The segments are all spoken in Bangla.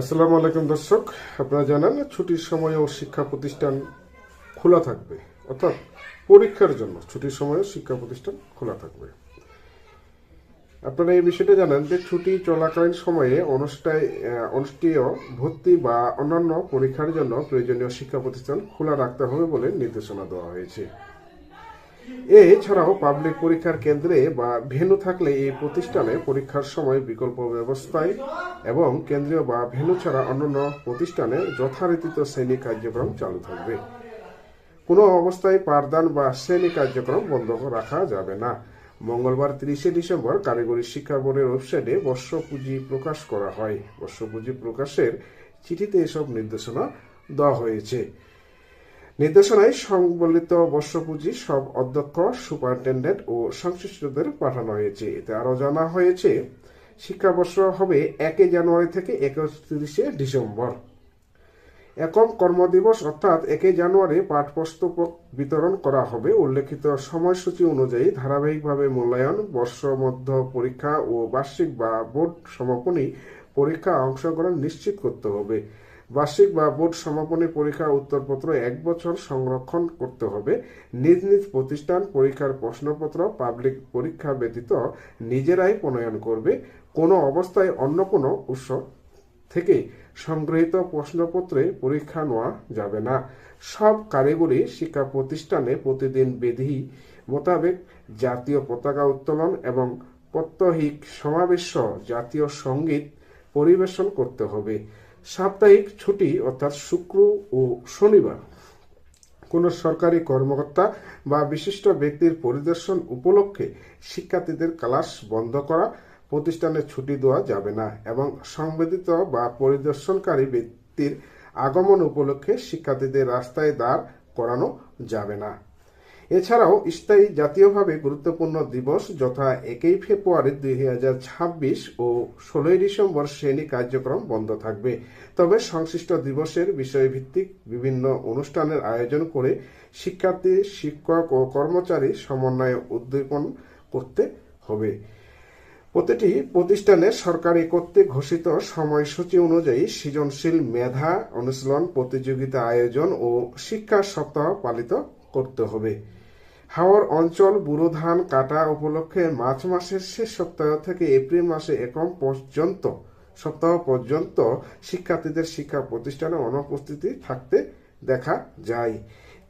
আসসালামু আলাইকুম দর্শক, আপনারা জানেন ছুটির সময়েও শিক্ষা প্রতিষ্ঠান খোলা থাকবে, অর্থাৎ পরীক্ষার জন্য ছুটির সময়েও শিক্ষা প্রতিষ্ঠান খোলা থাকবে। আপনারা এই বিষয়টা জানেন যে ছুটি চলাকালীন সময়ে অনুষ্ঠায় অনুষ্ঠেয় ভর্তি বা অন্যান্য পরীক্ষার জন্য প্রয়োজনীয় শিক্ষা প্রতিষ্ঠান খোলা রাখতে হবে বলে নির্দেশনা দেওয়া হয়েছে। এছাড়াও পাবলিক পরীক্ষার কেন্দ্রে বা ভেন্যু থাকলে এই প্রতিষ্ঠানে পরীক্ষার সময় বিকল্প ব্যবস্থায় এবং কেন্দ্রীয় বা ভেন্যু ছাড়া অন্যান্য প্রতিষ্ঠানে যথারীতিত শ্রেণি কার্যক্রম চালু থাকবে। কোনো অবস্থায় পাঠদান বা শ্রেণি কার্যক্রম বন্ধ রাখা যাবে না। মঙ্গলবার তিরিশে ডিসেম্বর কারিগরি শিক্ষা বোর্ডের ওয়েবসাইটে বর্ষ পুঁজি প্রকাশ করা হয়। বর্ষ পুঁজি প্রকাশের চিঠিতে এসব নির্দেশনা দেওয়া হয়েছে। নির্দেশনায় সংবলিত বর্ষপুঁজি সব অধ্যক্ষ, সুপারিনটেন্ডেন্ট ও সংশ্লিষ্টদের পাঠানো হয়েছে। এতে আরও জানা হয়েছে, শিক্ষাবর্ষ হবে একই জানুয়ারি থেকে একত্রিশে ডিসেম্বর। একক কর্মদিবস অর্থাৎ একই জানুয়ারি পাঠ্যপুস্তক বিতরণ করা হবে। উল্লেখিত সময়সূচি অনুযায়ী ধারাবাহিকভাবে মূল্যায়ন বর্ষমধ্য পরীক্ষা ও বার্ষিক বা বোর্ড সমাপনী পরীক্ষা অংশগ্রহণ নিশ্চিত করতে হবে। বার্ষিক বা বোর্ড সমাপনী পরীক্ষার উত্তরপত্র এক বছর সংরক্ষণ করতে হবে। নিজ নিজ প্রতিষ্ঠান পরীক্ষার প্রশ্নপত্র পাবলিক পরীক্ষা ব্যতীত নিজেরাই প্রণয়ন করবে। কোনো অবস্থায় অন্য কোনো উৎস থেকে সংগৃহীত প্রশ্নপত্রে পরীক্ষা নেওয়া যাবে না। সব কারিগরি শিক্ষা প্রতিষ্ঠানে প্রতিদিন বিধি মোতাবেক জাতীয় পতাকা উত্তোলন এবং প্রত্যহিক সমাবেশ জাতীয় সংগীত পরিবেশন করতে হবে। সাপ্তাহিক ছুটি, অর্থাৎ শুক্র ও শনিবার। কোনো সরকারি কর্মকর্তা বা বিশিষ্ট ব্যক্তির পরিদর্শন উপলক্ষে শিক্ষার্থীদের ক্লাস বন্ধ করা, প্রতিষ্ঠানে ছুটি দেওয়া যাবে না এবং সংবেদিত বা পরিদর্শনকারী ব্যক্তির আগমন উপলক্ষে শিক্ষার্থীদের রাস্তায় দাঁড় করানো যাবে না। এছাড়াও স্থায়ী জাতীয়ভাবে গুরুত্বপূর্ণ দিবস যথা একই ফেব্রুয়ারি দুই হাজার ছাব্বিশ ও ষোলোই ডিসেম্বর শ্রেণি কার্যক্রম বন্ধ থাকবে। তবে সংশ্লিষ্ট দিবসের বিষয়ভিত্তিক বিভিন্ন অনুষ্ঠানের আয়োজন করে শিক্ষার্থী, শিক্ষক ও কর্মচারী সমন্বয়ে উদ্দীপন করতে হবে। প্রতিটি প্রতিষ্ঠানে সরকারি কর্তৃক ঘোষিত সময়সূচি অনুযায়ী সৃজনশীল মেধা অনুশীলন, প্রতিযোগিতা আয়োজন ও শিক্ষা সপ্তাহ পালিত করতে হবে। হাওর অঞ্চল, বুড়ো ধান কাটা উপলক্ষে মার্চ মাসের শেষ সপ্তাহ থেকে এপ্রিল মাসে একম পর্যন্ত, সপ্তাহ পর্যন্ত শিক্ষার্থীদের শিক্ষা প্রতিষ্ঠানে অনুপস্থিতি থাকতে দেখা যায়।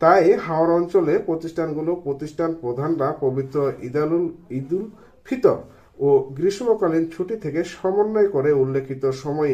তাই হাওর অঞ্চলে প্রতিষ্ঠানগুলো প্রতিষ্ঠান প্রধানরা পবিত্র ঈদালুল ঈদুল ফিতর ও গ্রীষ্মকালীন ছুটি থেকে সমন্বয় করে উল্লেখিত সময়ে